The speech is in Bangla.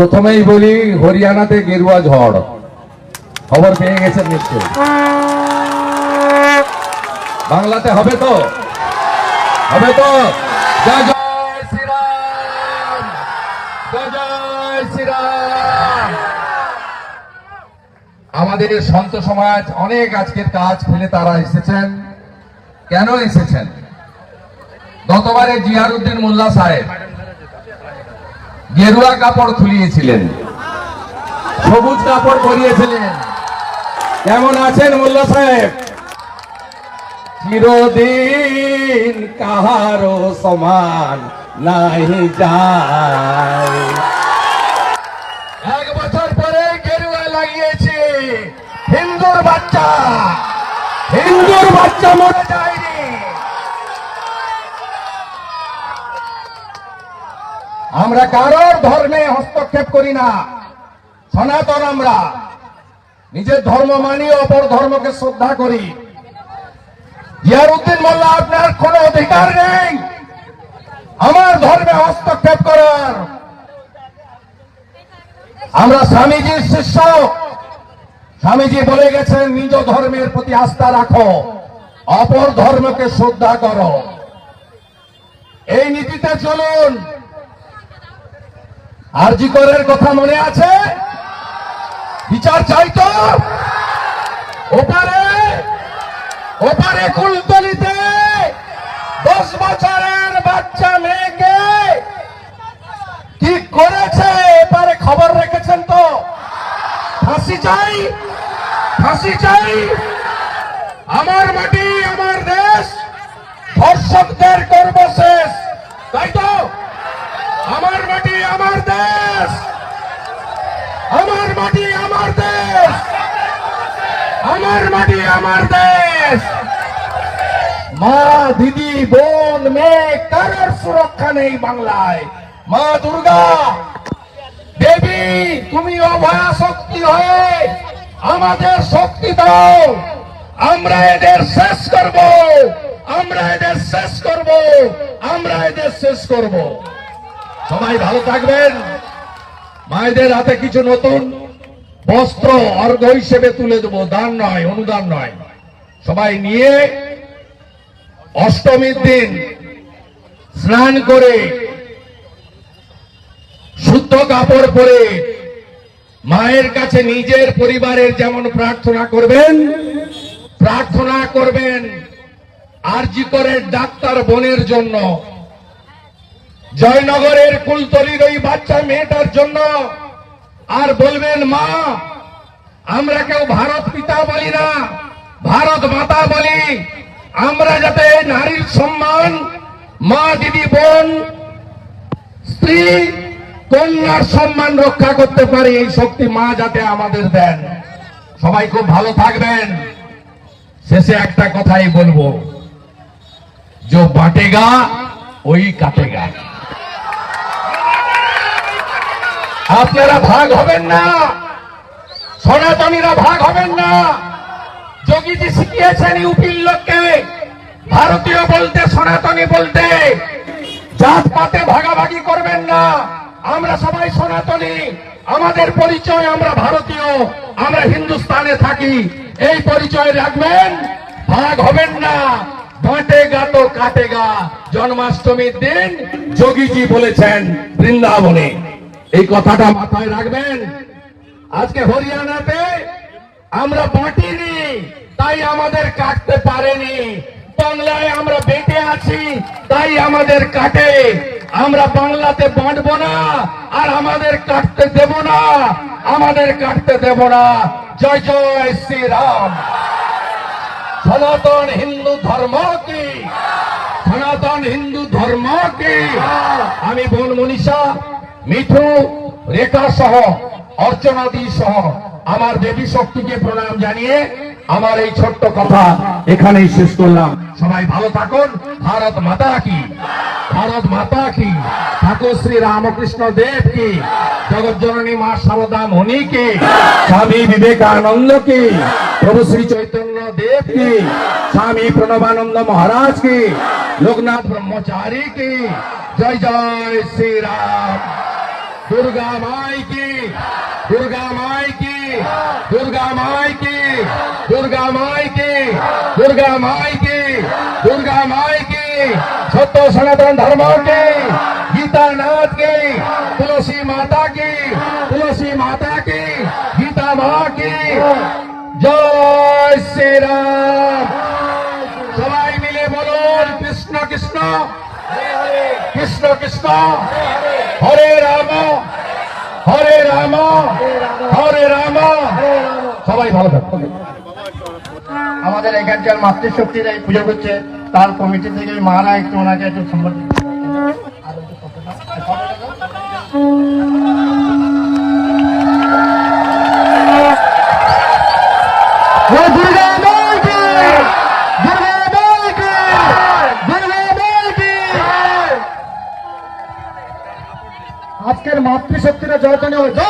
প্রথমেই বলি, হরিয়ানাতে গেরুয়া ঝড়। খবর পেয়ে গেছেন নিশ্চয় বাংলাতে হবে তো? হবে তো? আমাদের সন্ত সমাজ অনেক আজকের কাজ ফেলে তারা এসেছেন। কেন এসেছেন? গতবারে জিয়ারুদ্দিন মোল্লা সাহেব গেরুয়া কাপড় খুলিয়েছিলেন। সবুজ কাপড় পরিয়েছিলেন। কেমন আছেন মোল্লা সাহেব? চিরদিন কাহারো সমান নাই এক বছর পরে গেরুয়া লাগিয়েছে। হিন্দুর বাচ্চা। হিন্দুর বাচ্চা মরে যায়নি। আমরা কারোর ধর্মে হস্তক্ষেপ করি না। সনাতন আমরা। নিজের ধর্ম মানি, অপর ধর্মকে শ্রদ্ধা করি। জিয়ারুদ্দিন মোল্লা, আপনার কোন অধিকার নেই। আমার ধর্মে হস্তক্ষেপ করার। আমরা স্বামীজির শিষ্য। স্বামীজি বলে গেছেন, নিজ ধর্মের প্রতি আস্থা রাখো, অপর ধর্মকে শ্রদ্ধা করো। এই নীতিতে চলুন। আরজি করের কথা মনে আছে? বিচার চাই তো। ওপারে ওপারে কুলতলিতে দশ বছরের বাচ্চা মেয়েকে কি করেছে। এপারে খবর রেখেছেন তো। ফাঁসি চাই ফাঁসি চাই। আমার মাটি, আমার দেশ ধর্ষকদের করব শেষ। তাই তো? আমার দেশ। আমার মাটি আমার দেশ। আমার মাটি আমার দেশ। মা, দিদি, বোন, মেয়ে, কারোর সুরক্ষা নেই বাংলায়। মা, দুর্গা, দেবী, তুমি অভয়া শক্তি হয়ে আমাদের শক্তি দাও। আমরা এদের শেষ করব। আমরা এদের শেষ করব। আমরা এদের শেষ করব। সবাই ভালো থাকবেন। মায়েদের হাতে কিছু নতুন বস্ত্র অর্ঘ হিসেবে তুলে দেবো। দান নয়, অনুদান নয়। সবাই নিয়ে অষ্টমীর দিন স্নান করে শুদ্ধ কাপড় পরে মায়ের কাছে নিজের পরিবারের যেমন প্রার্থনা করবেন প্রার্থনা করবেন, আরজি করে ডাক্তার বোনের জন্য জয়নগরের কুলতলির ওই বাচ্চা মেয়েটার জন্য আর বলবেন, মা, আমরা কেউ ভারত পিতা বলি না, ভারত মাতা বলি। আমরা যাতে নারীর সম্মান, মা, দিদি, বোন, স্ত্রী, কন্যার সম্মান রক্ষা করতে পারি, এই শক্তি মা যাতে আমাদের দেন। সবাই খুব ভালো থাকবেন। শেষে একটা কথাই বলব, যে বাটেগা, ওই কাটেগা। আপনারা ভাগ হবেন না। সনাতনীরা ভাগ হবেন না। যোগীজি শিখিয়েছেন ইউপির লোককে, ভারতীয় বলতে, সনাতনী বলতে, জাত পাতে ভাগাভাগি করবেন না। আমরা সবাই সনাতনী। আমাদের পরিচয় আমরা ভারতীয়। আমরা হিন্দুস্তানে থাকি। এই পরিচয় রাখবেন। ভাগ হবেন না। বাঁটেগা তো কাটেগা জন্মাষ্টমীর দিন যোগীজি বলেছেন বৃন্দাবনে। এই কথাটা মাথায় রাখবেন। আজকে হরিয়ানাতে আমরা বাঁটিনি তাই আমাদের কাটতে পারেনি। বাংলায় আমরা বেঁটে আছি, তাই আমাদের কাটে। আমরা বাংলাতে বাঁটবো না, আর আমাদের কাটতে দেব না, আমাদের কাটতে দেব না। জয় জয় শ্রীরাম। সনাতন হিন্দু ধর্ম কি? সনাতন হিন্দু ধর্ম কি? আমি বোন মনীষা মিঠু, রেখা সহ, অর্চনাদি সহ আমার দেবী শক্তিকে প্রণাম জানিয়ে আমার এই ছোট্ট কথা এখানেই শেষ করলাম। সবাই ভালো থাকুন। ভারত মাতা কি। ভারত মাতা কি। ঠাকুর শ্রী রামকৃষ্ণ দেব কি। জগৎ জননী মা সারদা মণি কি। স্বামী বিবেকানন্দ কি। প্রভু শ্রী চৈতন্য দেব কি। স্বামী প্রণবানন্দ মহারাজ কি। লোকনাথ ব্রহ্মচারী কি। জয় জয় শ্রী রাম। দুর্গা মাই কি দুর্গা মাই কি দুর্গা মাই কি দুর্গা মাই কি দুর্গা মাই কি দুর্গা মাই কি সত্য সনাতন ধর্ম কি গীতা নাথ কি তুলসী মাতা কি তুলসী মাতা কি গীতা মা কি জয় শ্রীরাম সবাই মিলে বলুন কৃষ্ণ কৃষ্ণ কৃষ্ণ কৃষ্ণ হরে রাম হরে রাম হরে রাম। সবাই ভালো থাকবে আমাদের এখানকার মাতৃশক্তির এই পুজো করছে, তার কমিটি থেকে মারা একটু ওনাকে একটু সম্বোধন দুর্গা। মাতৃশক্তিরা জয়তনে